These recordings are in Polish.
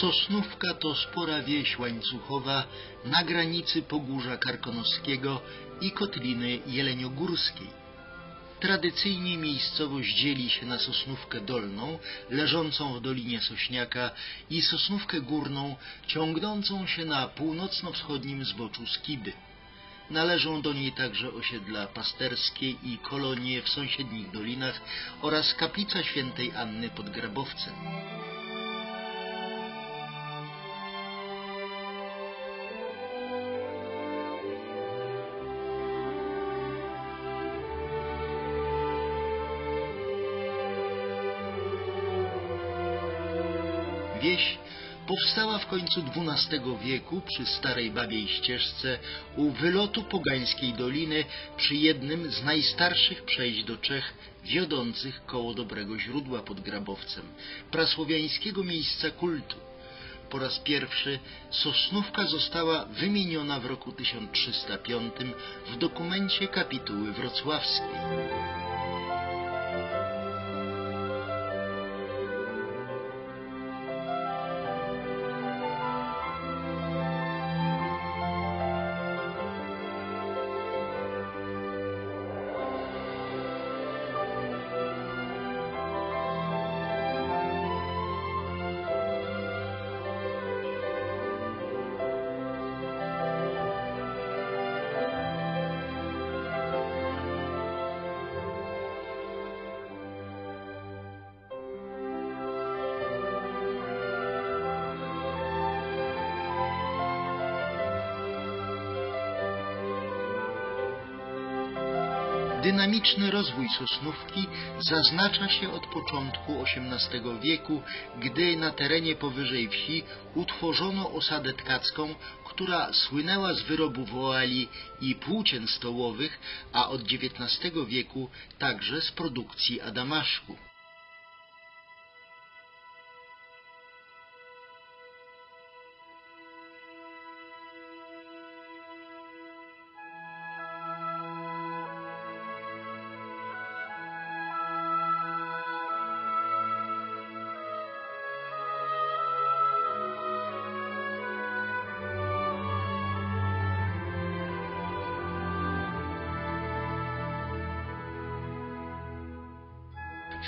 Sosnówka to spora wieś łańcuchowa na granicy Pogórza Karkonoskiego i Kotliny Jeleniogórskiej. Tradycyjnie miejscowość dzieli się na Sosnówkę Dolną, leżącą w Dolinie Sośniaka i Sosnówkę Górną, ciągnącą się na północno-wschodnim zboczu Skiby. Należą do niej także osiedla pasterskie i kolonie w sąsiednich dolinach oraz kaplica świętej Anny pod Grabowcem. Wieś powstała w końcu XII wieku przy Starej Babiej Ścieżce u wylotu Pogańskiej Doliny przy jednym z najstarszych przejść do Czech wiodących koło Dobrego Źródła pod Grabowcem, prasłowiańskiego miejsca kultu. Po raz pierwszy Sosnówka została wymieniona w roku 1305 w dokumencie kapituły wrocławskiej. Dynamiczny rozwój Sosnówki zaznacza się od początku XVIII wieku, gdy na terenie powyżej wsi utworzono osadę tkacką, która słynęła z wyrobu woali i płócien stołowych, a od XIX wieku także z produkcji adamaszku.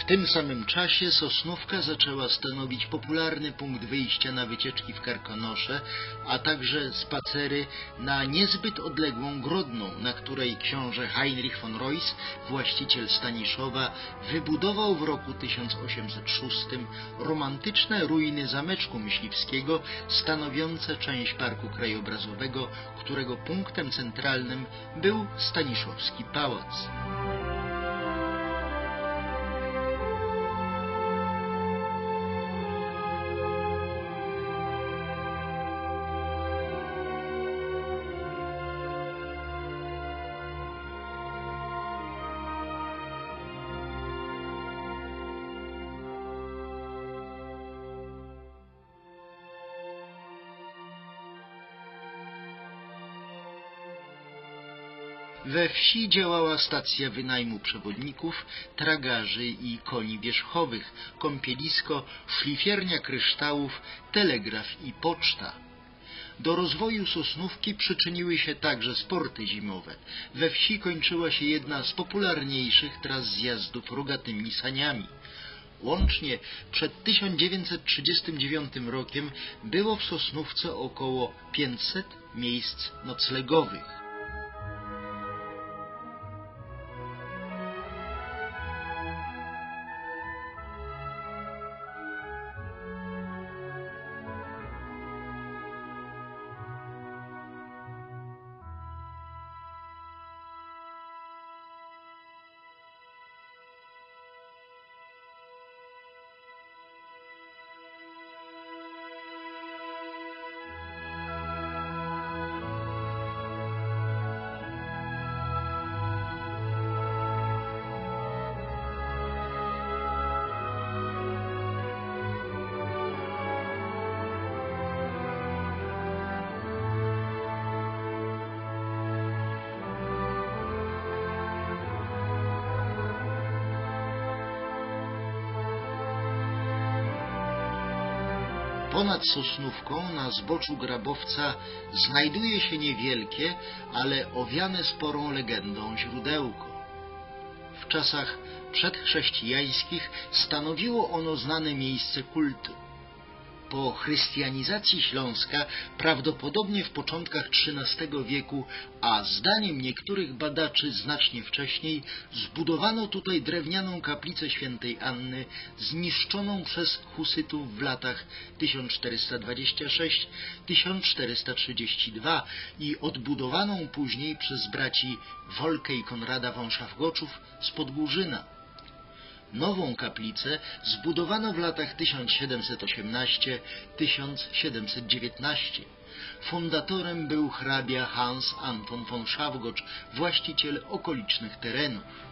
W tym samym czasie Sosnówka zaczęła stanowić popularny punkt wyjścia na wycieczki w Karkonosze, a także spacery na niezbyt odległą Grodną, na której książę Heinrich von Reuss, właściciel Staniszowa, wybudował w roku 1806 romantyczne ruiny zameczku myśliwskiego, stanowiące część parku krajobrazowego, którego punktem centralnym był Staniszowski Pałac. We wsi działała stacja wynajmu przewodników, tragarzy i koni wierzchowych, kąpielisko, szlifiernia kryształów, telegraf i poczta. Do rozwoju Sosnówki przyczyniły się także sporty zimowe. We wsi kończyła się jedna z popularniejszych tras zjazdów rogatymi saniami. Łącznie przed 1939 rokiem było w Sosnówce około 500 miejsc noclegowych. Ponad Sosnówką na zboczu Grabowca znajduje się niewielkie, ale owiane sporą legendą źródełko. W czasach przedchrześcijańskich stanowiło ono znane miejsce kultu po chrystianizacji Śląska prawdopodobnie w początkach XIII wieku, a zdaniem niektórych badaczy znacznie wcześniej, zbudowano tutaj drewnianą kaplicę świętej Anny zniszczoną przez husytów w latach 1426-1432 i odbudowaną później przez braci Wolkę i Konrada Wąszawgoczów z Podgórzyna. Nową kaplicę zbudowano w latach 1718-1719. Fundatorem był hrabia Hans Anton von Schawgocz, właściciel okolicznych terenów.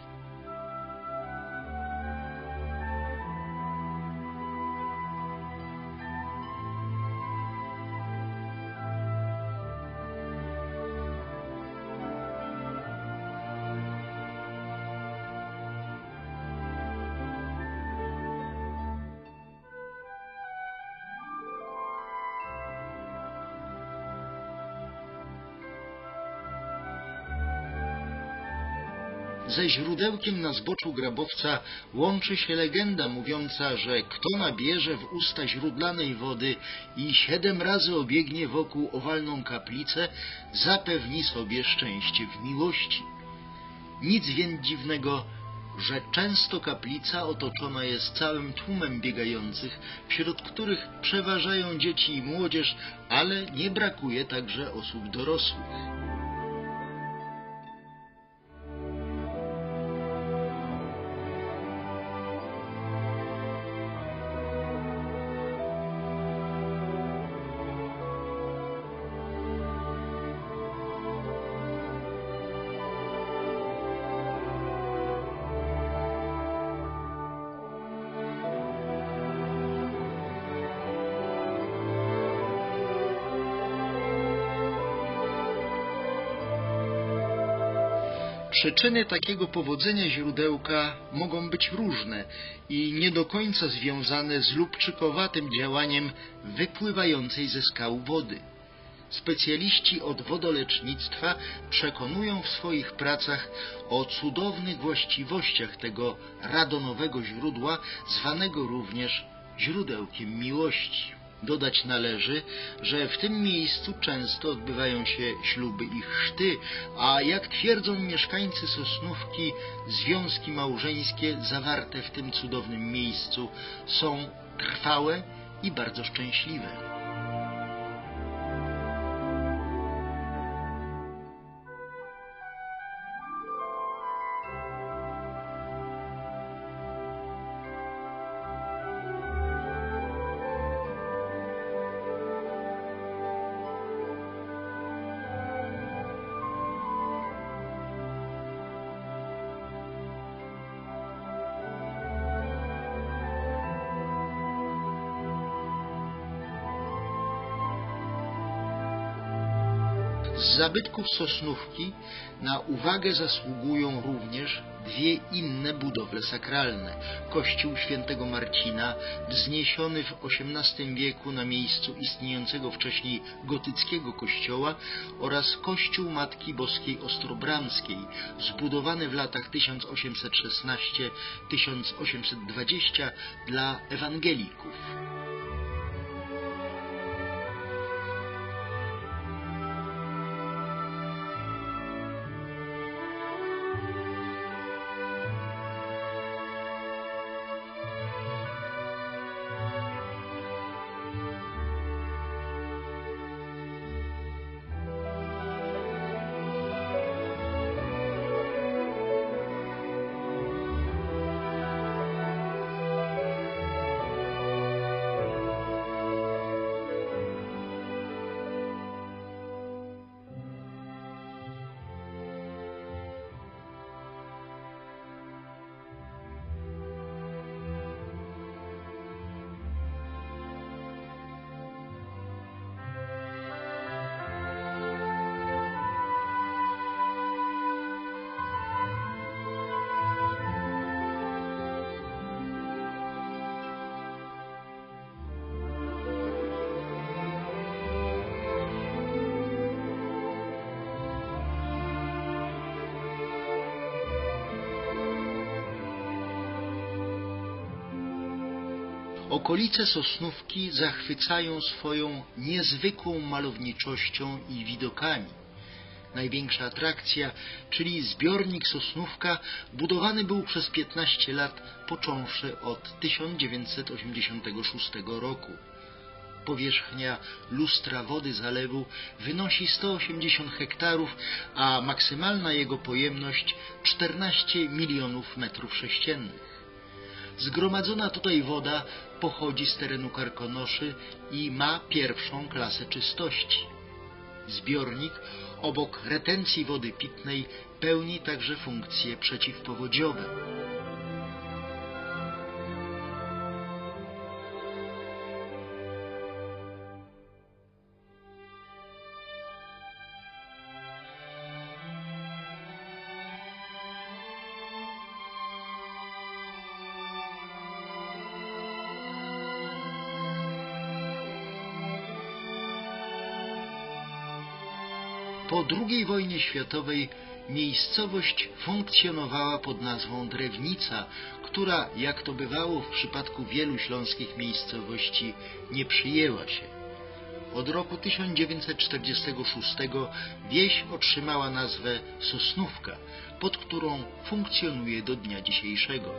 Ze źródełkiem na zboczu Grabowca łączy się legenda mówiąca, że kto nabierze w usta źródlanej wody i siedem razy obiegnie wokół owalną kaplicę, zapewni sobie szczęście w miłości. Nic więc dziwnego, że często kaplica otoczona jest całym tłumem biegających, wśród których przeważają dzieci i młodzież, ale nie brakuje także osób dorosłych. Przyczyny takiego powodzenia źródełka mogą być różne i nie do końca związane z lubczykowatym działaniem wypływającej ze skał wody. Specjaliści od wodolecznictwa przekonują w swoich pracach o cudownych właściwościach tego radonowego źródła, zwanego również źródełkiem miłości. Dodać należy, że w tym miejscu często odbywają się śluby i chrzty, a jak twierdzą mieszkańcy Sosnówki, związki małżeńskie zawarte w tym cudownym miejscu są trwałe i bardzo szczęśliwe. Z zabytków Sosnówki na uwagę zasługują również dwie inne budowle sakralne. Kościół świętego Marcina, wzniesiony w XVIII wieku na miejscu istniejącego wcześniej gotyckiego kościoła oraz Kościół Matki Boskiej Ostrobramskiej, zbudowany w latach 1816-1820 dla ewangelików. Okolice Sosnówki zachwycają swoją niezwykłą malowniczością i widokami. Największa atrakcja, czyli zbiornik Sosnówka, budowany był przez 15 lat, począwszy od 1986 roku. Powierzchnia lustra wody zalewu wynosi 180 hektarów, a maksymalna jego pojemność 14 milionów metrów sześciennych. Zgromadzona tutaj woda pochodzi z terenu Karkonoszy i ma pierwszą klasę czystości. Zbiornik obok retencji wody pitnej pełni także funkcje przeciwpowodziowe. Po II wojnie światowej miejscowość funkcjonowała pod nazwą Drewnica, która, jak to bywało w przypadku wielu śląskich miejscowości, nie przyjęła się. Od roku 1946 wieś otrzymała nazwę Sosnówka, pod którą funkcjonuje do dnia dzisiejszego.